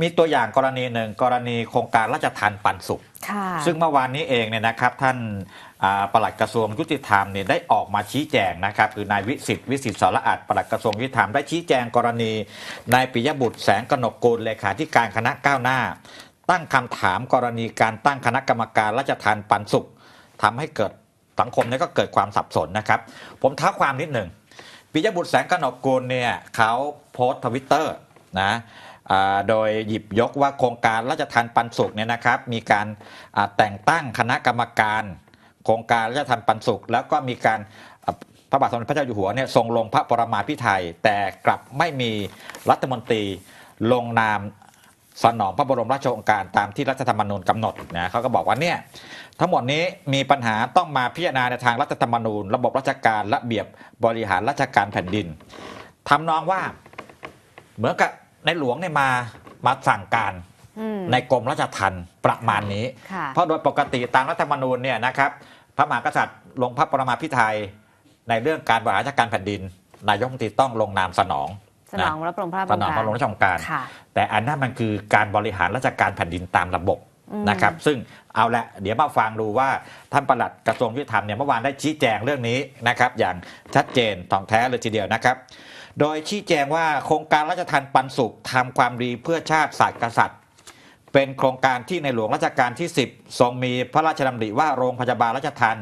มีตัวอย่างกรณีหนึ่งกรณีโครงการราชทานปันสุขค่ะซึ่งเมื่อวานนี้เองเนี่ยนะครับท่านอ่าปลัดกระทรวงยุติธรรมเนี่ยได้ออกมาชี้แจงนะครับคือนายวิสิทธิ์วิสิทธิ์สารอาดปลัดกระทรวงยุติธรรมได้ชี้แจงกรณีนายปิยบุตรแสงกนกกุลเลขาธิการคณะก้าวหน้า ตั้งคำถามกรณีการตั้งคณะกรรมการราชทานปันสุขทำให้เกิดสังคมเนี่ยก็เกิดความสับสนนะครับ ผมท้าความนิดหนึ่งปิยบุตรแสงกนกกุลเนี่ยเขาโพสต์ทวิตเตอร์นะอ่า โดยหยิบยกว่าโครงการราชทานปันสุขเนี่ยนะครับ มีการแต่งตั้งคณะกรรมการ โครงการราชทานปันสุข แล้วก็มีการพระบาทสมเด็จพระเจ้าอยู่หัวเนี่ยทรงลงพระปรมาภิไธยแต่กลับไม่มีรัฐมนตรีลงนามสนองพระบรมราชโองการตามที่รัฐธรรมนูญกำหนดนะเขาก็บอกว่าเนี่ยทั้งหมดนี้มีปัญหาต้องมาพิจารณาในทางรัฐธรรมนูญ ระบบราชการระเบียบ บริหารราชการแผ่นดินทำนองว่าเหมือนกับ ในหลวงเนี่ยมามาสั่งการอืมในกรมราชทัณฑ์ประมาณนี้ค่ะเพราะโดยปกติตามรัฐธรรมนูญเนี่ยนะครับพระมหากษัตริย์ลงพระปรมาภิไธยในเรื่องการบริหารราชการแผ่นดิน นายกรัฐมนตรีต้องลงนามสนองสนองรับรองพระสนองพระบรมราชโองการค่ะแต่อันนั้นมันคือการบริหารราชการแผ่นดินตามระบบอืมนะครับ ซึ่งเอาละเดี๋ยวมาฟังดูว่าท่านปลัดกระทรวงยุติธรรมเนี่ยเมื่อวานได้ชี้แจงเรื่องนี้นะครับ อย่างชัดเจนท่องแท้เลยทีเดียวนะครับ โดยชี้แจงว่าโครงการราชทานปันสุขทำความดีเพื่อชาติศาสตร์กษัตริย์ เป็นโครงการที่ในหลวงรัชกาลที่ 10 ทรงมีพระราชดำริว่าโรงพยาบาลราชทาน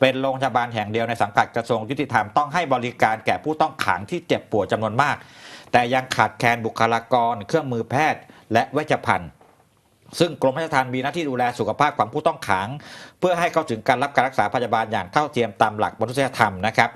เป็นโรงพยาบาลแห่งเดียวในสังกัดกระทรวงยุติธรรมต้องให้บริการแก่ผู้ต้องขังที่เจ็บป่วยจำนวนมาก แต่ยังขาดแคลนบุคลากร เครื่องมือแพทย์ และเวชภัณฑ์ ซึ่งกรมราชทัณฑ์มีหน้าที่ดูแลสุขภาพของผู้ต้องขัง เพื่อให้เข้าถึงการรับการรักษาพยาบาลอย่างเท่าเทียมตามหลักมนุษยธรรมนะครับ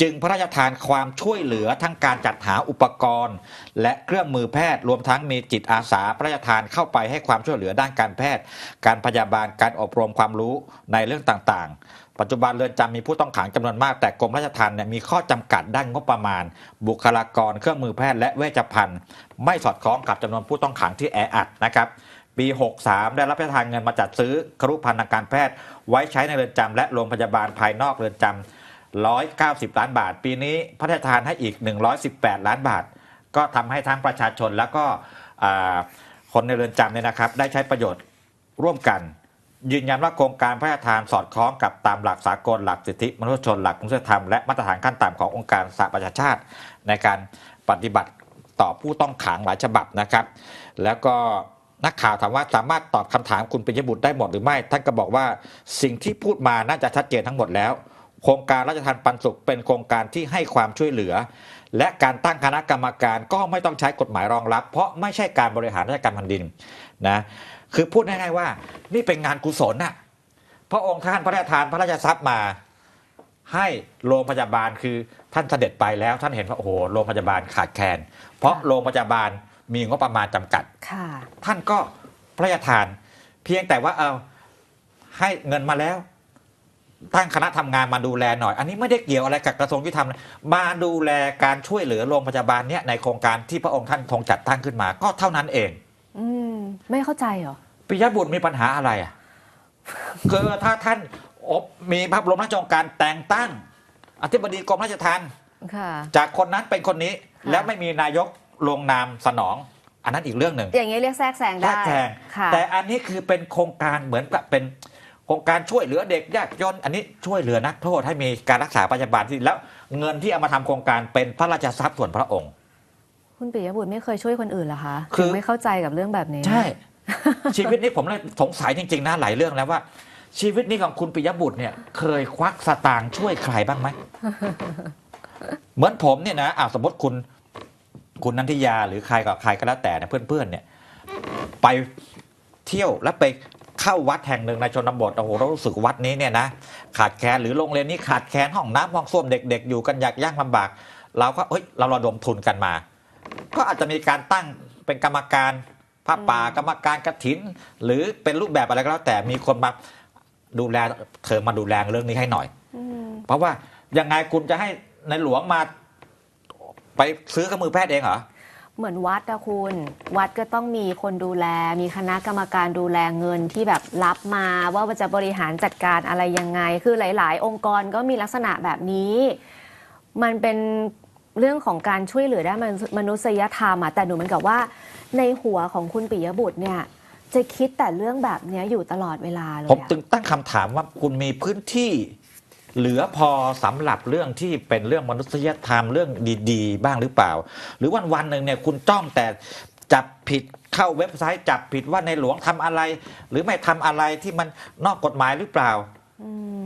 จึงพระราชทานความช่วยเหลือทั้งการจัดหาอุปกรณ์ และเครื่องมือแพทย์รวมทั้งมีจิตอาสาพระราชทานเข้าไปให้ความช่วยเหลือด้านการแพทย์ การพยาบาลการอบรมความรู้ในเรื่องต่างๆ ปัจจุบันเรือนจำมีผู้ต้องขังจำนวนมากแต่กรมราชทัณฑ์เนี่ยมีข้อจำกัดด้านงบประมาณ บุคลากร เครื่องมือแพทย์และเวชภัณฑ์ ไม่สอดคล้องกับจำนวนผู้ต้องขังที่แออัดนะครับ ปี 63 ได้รับพระราชทานเงินมาจัดซื้อครุภัณฑ์ทางการแพทย์ ไว้ใช้ในเรือนจำและโรงพยาบาลภายนอกเรือนจำ190 ล้านบาท ปีนี้พระราชทานให้อีก 118 ล้านบาท ก็ทำให้ทั้งประชาชนแล้วก็คนในเรือนจำเนี่ยนะครับ ได้ใช้ประโยชน์ร่วมกัน ยืนยันว่าโครงการพระราชทานสอดคล้องกับตามหลักสากลหลักสิทธิมนุษยชนหลักมนุษยธรรมและมาตรฐานขั้นต่ำขององค์การสหประชาชาติ ในการปฏิบัติต่อผู้ต้องขังหลายฉบับนะครับ แล้วก็ นักข่าวถามว่าสามารถตอบคำถามคุณปิยบุตรได้หมดหรือไม่ ท่านก็บอกว่าสิ่งที่พูดมาน่าจะชัดเจนทั้งหมดแล้ว โครงการราชทานปันสุขเป็นโครงการที่ให้ความช่วยเหลือ และการตั้งคณะกรรมการก็ไม่ต้องใช้กฎหมายรองรับ เพราะไม่ใช่การบริหารราชการแผ่นดินนะคือพูดง่ายๆว่า นี่เป็นงานกุศลน่ะพระองค์ท่านพระราชทานพระราชทรัพย์มาให้โรงพยาบาลคือท่านเสด็จไปแล้วท่านเห็นว่าโอ้โหโรงพยาบาลขาดแคลนเพราะโรงพยาบาล มีงบประมาณจำกัดค่ะท่านก็พระราชทาน เพียงแต่ว่าเอาให้เงินมาแล้ว ตั้งคณะทำงานมาดูแลหน่อย อันนี้ไม่ได้เกี่ยวอะไรกับกระทรวงยุติธรรมนะมาดูแลการช่วยเหลือโรงพยาบาลเนี่ยในโครงการที่พระองค์ท่านทรงจัดตั้งขึ้นมา ก็เท่านั้นเองอืมไม่เข้าใจเหรอปิยบุตรมีปัญหาอะไรอะคือถ้าท่านอบมีพระบรมราชโองการแต่งตั้ง อธิบดีกรมราชทัณฑ์ค่ะจากคนนั้นเป็นคนนี้ค่ะแล้วไม่มีนายก ลงนามสนอง อันนั้นอีกเรื่องหนึ่งอย่างนี้เรียกแทรกแซงแทรได้กแซงค่ะแต่อันนี้คือเป็นโครงการเหมือนกับเป็นโครงการช่วยเหลือเด็กยากจนอันนี้ช่วยเหลือนักโทษให้มีการรักษาพยาบาลที่แล้วเงินที่เอามาทำโครงการเป็นพระราชทรัพย์ส่วนพระองค์ คุณปิยบุตรไม่เคยช่วยคนอื่นเหรอคะคือ ถึงไม่เข้าใจกับเรื่องแบบนี้ ใช่ ชีวิตนี้ผมเลยสงสัยจริงๆนะหลายเรื่องแล้วว่า ชีวิตนี้ของคุณปิยบุตรเนี่ย เคยควักสตางค์ช่วยใครบ้างไหม เหมือนผมเนี่ยนะอ่าสมมติคุณ คุณนันทิยาหรือใครกับใครก็แล้วแต่เนี่ยเพื่อนๆเนี่ยไปเที่ยวแล้วไปเข้าวัดแห่งหนึ่งในชนบทโอ้โหเรารู้สึกวัดนี้เนี่ยนะขาดแคลนหรือโรงเรียนนี้ขาดแคลนห้องน้ำห้องส้วมเด็ก ๆ อยู่กันยากยากลำบากเราก็เอ้ยเราระดมทุนกันมา ก็อาจจะมีการตั้งเป็นกรรมการพระป่ากรรมการกฐิน หรือเป็นรูปแบบอะไรก็แล้ว แต่มีคนมาดูแลเธอมาดูแลเรื่องนี้ให้หน่อยอืมเพราะว่ายังไงคุณจะให้ในหลวงมา ไปซื้อเครื่องมือแพทย์เองเหรอ เหมือนวัดอะคุณ วัดก็ต้องมีคนดูแล มีคณะกรรมการดูแลเงินที่แบบรับมาว่าจะบริหารจัดการอะไรยังไง คือหลาย ๆ องค์กรก็มีลักษณะแบบนี้ มันเป็นเรื่องของการช่วยเหลือด้านมนุษยธรรมอะแต่หนูเหมือนกับว่า ในหัวของคุณปิยบุตรเนี่ยจะคิดแต่เรื่องแบบเนี้ยอยู่ตลอดเวลาเลยผมอะจึงตั้งคำถามว่าคุณมีพื้นที่ เหลือพอสำหรับเรื่องที่เป็นเรื่องมนุษยธรรมเรื่องดีๆ บ้างหรือเปล่า หรือวันวันหนึ่งเนี่ยคุณจ้องแต่จับผิดเข้าเว็บไซต์จับผิดว่าในหลวงทำอะไร หรือไม่ทำอะไรที่มันนอกกฎหมายหรือเปล่า อืม